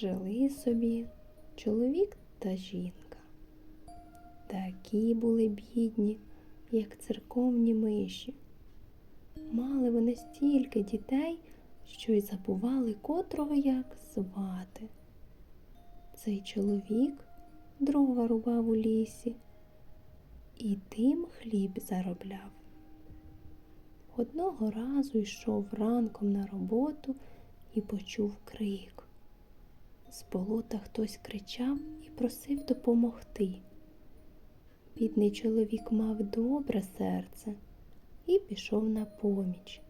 Жили собі чоловік та жінка. Такі були бідні, як церковні миші. Мали вони стільки дітей, що й забували котрого як звати. Цей чоловік дрова рубав у лісі і тим хліб заробляв. Одного разу йшов ранком на роботу і почув крик. З болота хтось кричав і просив допомогти. Бідний чоловік мав добре серце і пішов на поміч.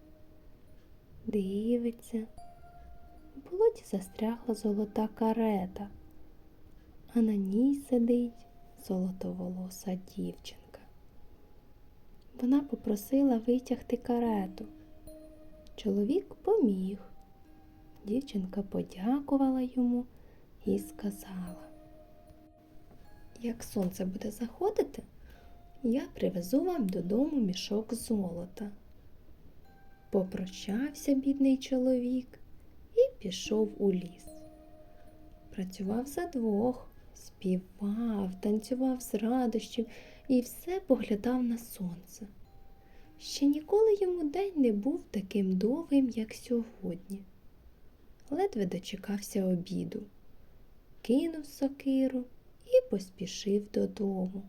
Дивиться, у болоті застрягла золота карета, а на ній сидить золотоволоса дівчинка. Вона попросила витягти карету. Чоловік поміг. Дівчинка подякувала йому і сказала, як сонце буде заходити, я привезу вам додому мішок золота. Попрощався бідний чоловік і пішов у ліс. Працював за двох, співав, танцював з радощів і все поглядав на сонце. Ще ніколи йому день не був таким довгим, як сьогодні. Ледве дочекався обіду, кинув сокиру і поспішив додому.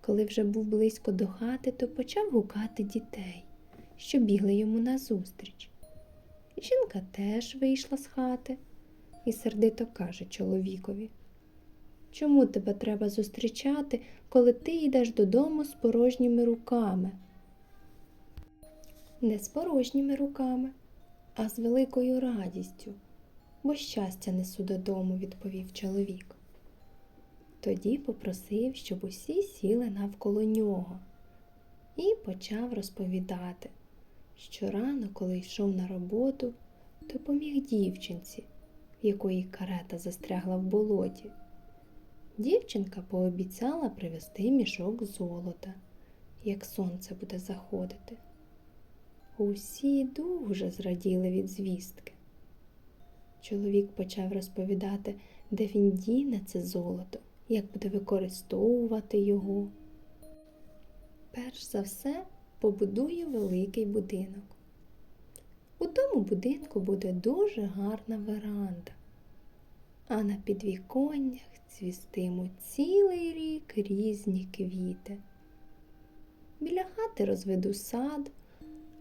Коли вже був близько до хати, то почав гукати дітей, що бігли йому назустріч. Жінка теж вийшла з хати і сердито каже чоловікові Чому тебе треба зустрічати, коли ти йдеш додому з порожніми руками? Не з порожніми руками, а з великою радістю, бо щастя несу додому, відповів чоловік. Тоді попросив, щоб усі сіли навколо нього, і почав розповідати, що рано, коли йшов на роботу, допоміг дівчинці, якої карета застрягла в болоті. Дівчинка пообіцяла привезти мішок золота, як сонце буде заходити. Усі дуже зраділи від звістки. Чоловік почав розповідати, де він діне це золото, як буде використовувати його. Перш за все побудує великий будинок. У тому будинку буде дуже гарна веранда, а на підвіконнях цвістимуть цілий рік різні квіти. Біля хати розведу сад,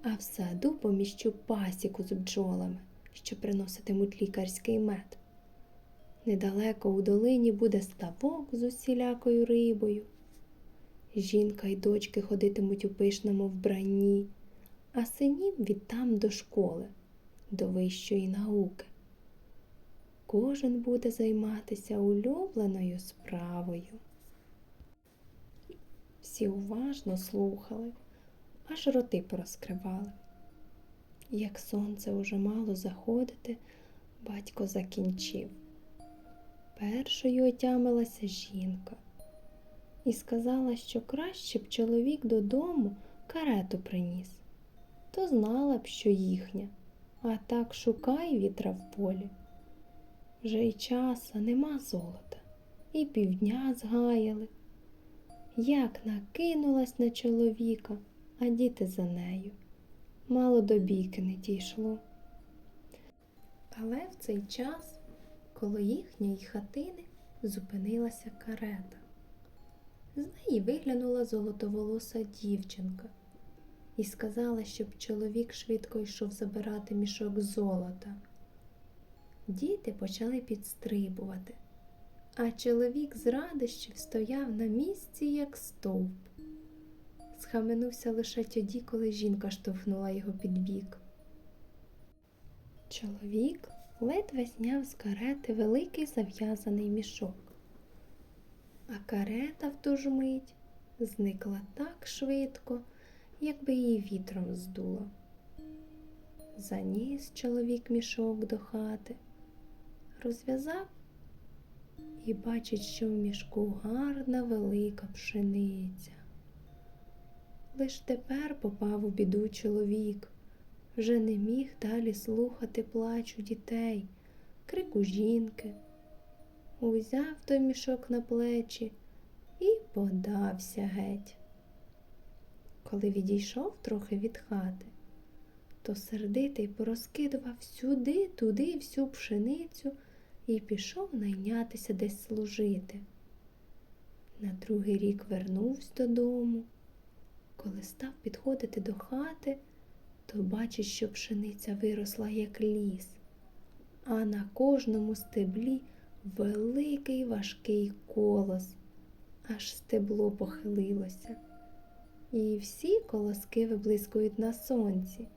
а в саду поміщу пасіку з бджолами, що приноситимуть лікарський мед. Недалеко у долині буде ставок з усілякою рибою. Жінка й дочки ходитимуть у пишному вбранні, а синів відтам до школи, до вищої науки. Кожен буде займатися улюбленою справою. Всі уважно слухали, аж роти порозкривали. Як сонце уже мало заходити, батько закінчив. Першою отямилася жінка і сказала, що краще б чоловік додому карету приніс, то знала б, що їхня, а так шукай вітра в полі. Вже й часа нема золота, і півдня згаяли. Як накинулась на чоловіка, а діти за нею. Мало до бійки не дійшло. Але в цей час коло їхньої хатини зупинилася карета. З неї виглянула золотоволоса дівчинка і сказала, щоб чоловік швидко йшов забирати мішок золота. Діти почали підстрибувати, а чоловік з радощів стояв на місці, як стовп. Схаменувся лише тоді, коли жінка штовхнула його під бік. Чоловік ледве зняв з карети великий зав'язаний мішок, а карета в ту ж мить зникла так швидко, якби її вітром здуло. Заніс чоловік мішок до хати, розв'язав і бачить, що в мішку гарна велика пшениця. Лиш тепер попав у біду чоловік, вже не міг далі слухати плачу дітей, крику жінки, узяв той мішок на плечі і подався геть. Коли відійшов трохи від хати, то сердитий порозкидував сюди, туди всю пшеницю і пішов найнятися десь служити. На другий рік вернувся додому. Коли став підходити до хати, то бачить, що пшениця виросла як ліс, а на кожному стеблі великий важкий колос, аж стебло похилилося, і всі колоски виблискують на сонці.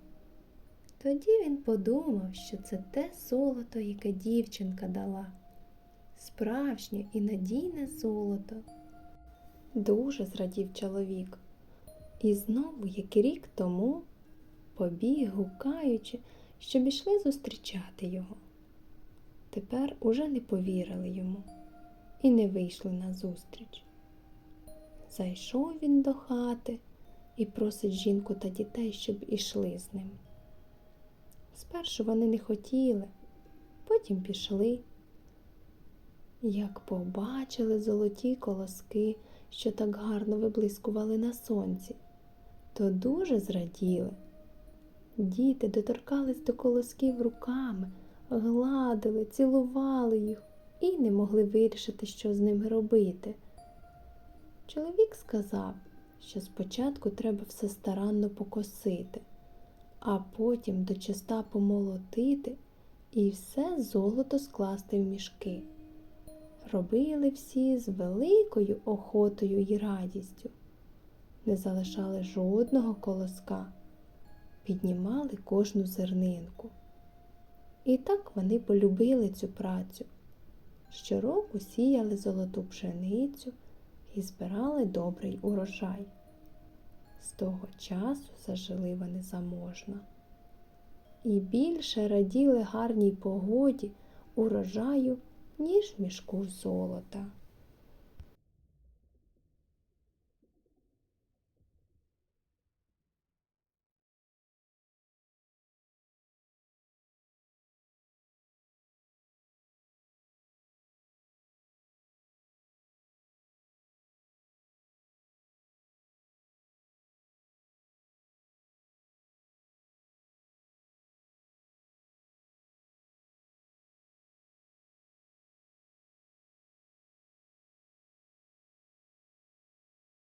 Тоді він подумав, що це те золото, яке дівчинка дала, справжнє і надійне золото. Дуже зрадів чоловік. І знову, як рік тому, побіг, гукаючи, щоб ішли зустрічати його. Тепер уже не повірили йому і не вийшли на зустріч. Зайшов він до хати і просить жінку та дітей, щоб ішли з ним. Спершу вони не хотіли, потім пішли. Як побачили золоті колоски, що так гарно виблискували на сонці, то дуже зраділи. Діти доторкались до колосків руками, гладили, цілували їх і не могли вирішити, що з ними робити. Чоловік сказав, що спочатку треба все старанно покосити, а потім дочиста помолотити і все золото скласти в мішки. Робили всі з великою охотою і радістю, не залишали жодного колоска, піднімали кожну зернинку. І так вони полюбили цю працю. Щороку сіяли золоту пшеницю і збирали добрий урожай. З того часу зажили вони заможно. І більше раділи гарній погоді урожаю, ніж мішку золота.